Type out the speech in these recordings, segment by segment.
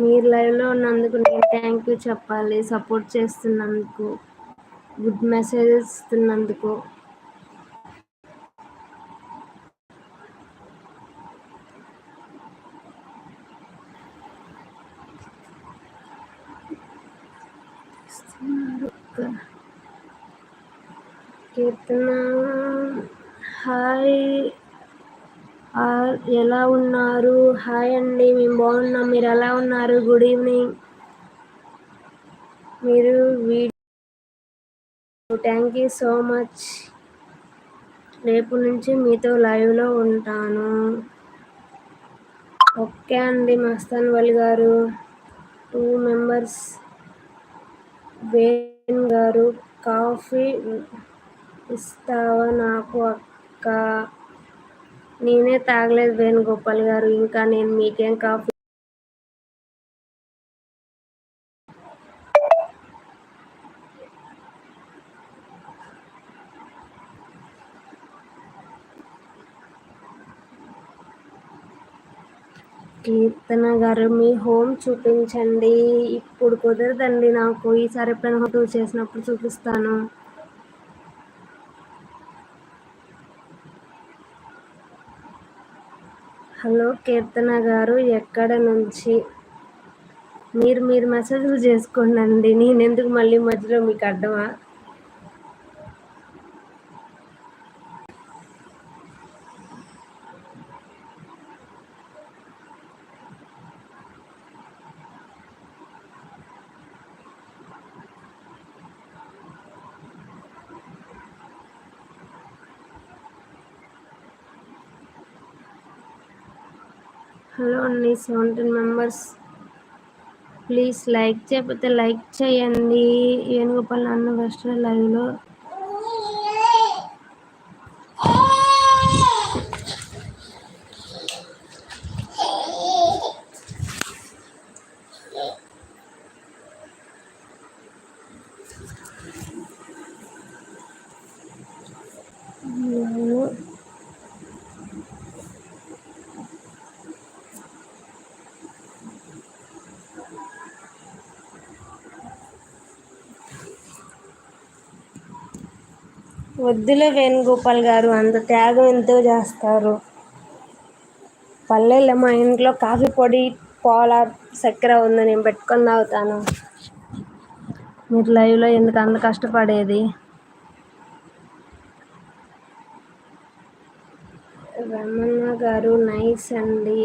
మీరు లైవ్లో ఉన్నందుకు నేను థ్యాంక్ యూ చెప్పాలి. సపోర్ట్ చేస్తున్నందుకు గుడ్ మెసేజెస్ ఇస్తున్నందుకు. కీర్తన హాయ్ ఎలా ఉన్నారు? హాయ్ అండి మేము బాగున్నాం. మీరు ఎలా ఉన్నారు? గుడ్ ఈవినింగ్ మీరు video thank you so much రేపు నుంచి మీతో లైవ్లో ఉంటాను. ఓకే అండి మస్తాన్ వల్ గారు. టూ మెంబర్స్ వేణ్ గారు. కాఫీ ఇస్తావా నాకు అక్క? నేనే తాగలేదు వేణుగోపాల్ గారు ఇంకా నేను మీకేం కాఫీ కీర్తన గారు మీ హోమ్ చూపించండి. ఇప్పుడు కుదరదండి నాకు. ఈసారి ఎప్పుడైనా హోటల్ చేసినప్పుడు చూపిస్తాను. హలో కీర్తన గారు ఎక్కడ నుంచి? మీరు మీరు మెసేజ్లు చేసుకోండి నేను ఎందుకు మళ్ళీ మధ్యలో మీకు అడ్డమా హలో అండి సెవెంటీన్ మెంబర్స్. ప్లీజ్ లైక్ చేయకపోతే లైక్ చేయండి. వేణుగోపాల్ అన్న ఫస్ట్ లైవ్లో వద్దులే వేణుగోపాల్ గారు అంత త్యాగం ఎంతో చేస్తారు. పల్లెల్లో మా ఇంట్లో కాఫీ పొడి పాల చక్కెర ఉంది నేను పెట్టుకొని తాగుతాను. మీరు లైవ్లో ఎందుకు అంత కష్టపడేది? రమణ గారు నైస్ అండి.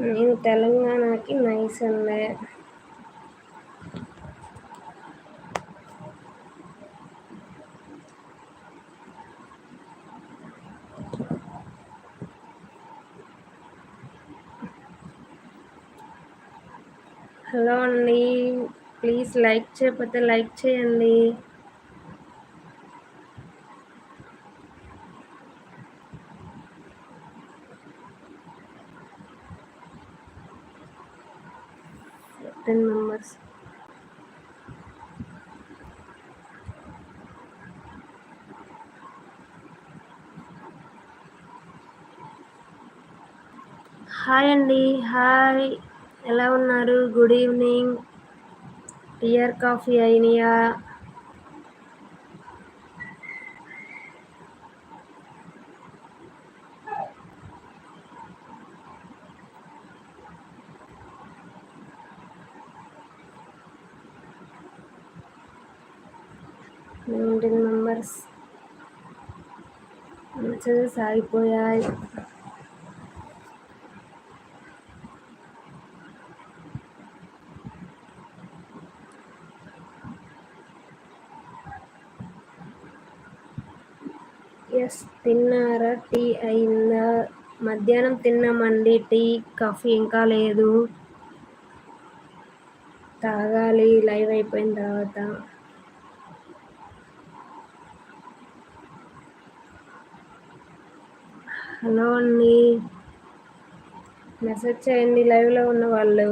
నేను తెలంగాణకి నైస్ అండి. హలో అండి. ప్లీజ్ లైక్ చేయకపోతే లైక్ చేయండి. టెన్ మెంబర్స్ హాయ్ అండి. హాయ్ ఎలా ఉన్నారు? గుడ్ ఈవినింగ్ టియర్ కాఫీ అయినయా? నైన్టీన్ మెంబర్స్ మెసేజెస్ ఆగిపోయాయి. ఎస్ తిన్నారా? టీ అయిందా? మధ్యాహ్నం తిన్నామండి. టీ కాఫీ ఇంకా లేదు. తాగాలి. లైవ్ అయిపోయిన తర్వాత. హలో అండి. మెసేజ్ చేయండి లైవ్లో ఉన్న వాళ్ళు.